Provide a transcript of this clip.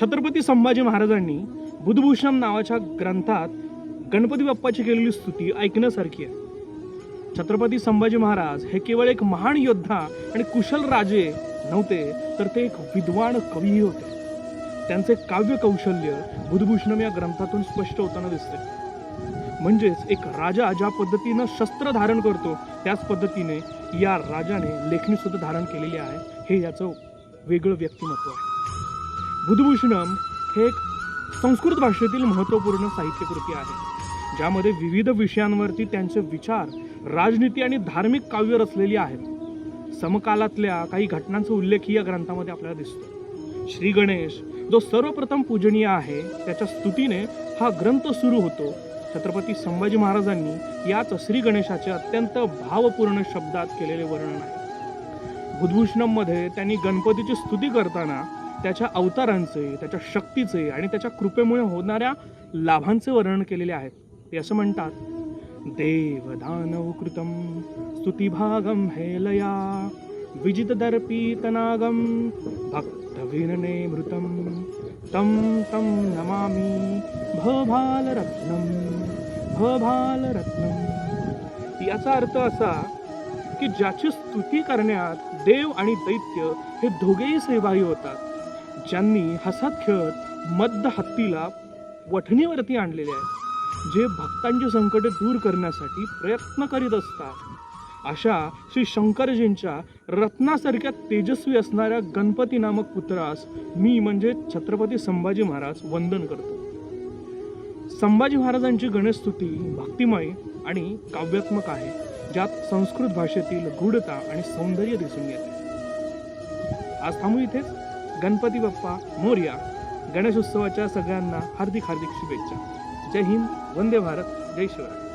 छत्रपती संभाजी महाराजांनी बुधभूषण नावाच्या ग्रंथात गणपती बाप्पाची केलेली स्तुती ऐकण्यासारखी आहे. छत्रपती संभाजी महाराज हे केवळ एक महान योद्धा आणि कुशल राजे नव्हते तर ते एक विद्वान कवीही होते. त्यांचे काव्य कौशल्य बुधभूषणम या ग्रंथातून स्पष्ट होताना दिसते. म्हणजेच एक राजा ज्या पद्धतीनं शस्त्र धारण करतो त्याच पद्धतीने या राजाने लेखणी सुद्धा धारण केलेली आहे. हे याचं वेगळं व्यक्तिमत्व आहे. बुधभूषणम हे एक संस्कृत भाषेतील महत्त्वपूर्ण साहित्यकृती आहे ज्यामध्ये विविध विषयांवरती त्यांचे विचार राजनीती आणि धार्मिक काव्य रचलेली आहेत. समकालातल्या काही घटनांचा उल्लेख या ग्रंथामध्ये आपल्याला दिसतो. श्री गणेश जो सर्वप्रथम पूजनीय आहे त्याच्या स्तुतीने हा ग्रंथ सुरू होतो. छत्रपती संभाजी महाराजांनी याच श्री गणेशाचे अत्यंत भावपूर्ण शब्दात केलेले वर्णन आहे. बुधभूषणममध्ये त्यांनी गणपतीची स्तुती करताना त्याच्या अवतारांचे त्याच्या शक्तीचे आणि त्याच्या कृपेमुळे होणाऱ्या लाभांचे वर्णन केलेले आहेत. ते असं म्हणतात देव दानव कृतम स्तुतिभागम हेलया विजित दर्पितनागम भक्त विनने मृतम तम तम नमामि भभालरत्नम भभालरत्नम याचा अर्थ असा की ज्याची स्तुती करण्यात देव आणि दैत्य हे दोघेही सहभागी होतात. ज्यांनी हसत खेळत मद्द हत्तीला वठणीवरती आणलेले आहे जे भक्तांची संकटे दूर करण्यासाठी प्रयत्न करीत असतात. अशा श्री शंकरजींच्या रत्नासारख्या तेजस्वी असणाऱ्या गणपती नामक पुत्रास मी म्हणजे छत्रपती संभाजी महाराज वंदन करतो. संभाजी महाराजांची गणेश स्तुती भक्तिमय आणि काव्यात्मक आहे ज्यात संस्कृत भाषेतील गूढता आणि सौंदर्य दिसून येते. आज थांबू इथेच. गणपती बाप्पा मोर्या गणेशोत्सवाच्या सगळ्यांना हार्दिक हार्दिक शुभेच्छा. जय हिंद वंदे भारत जय शिवराय.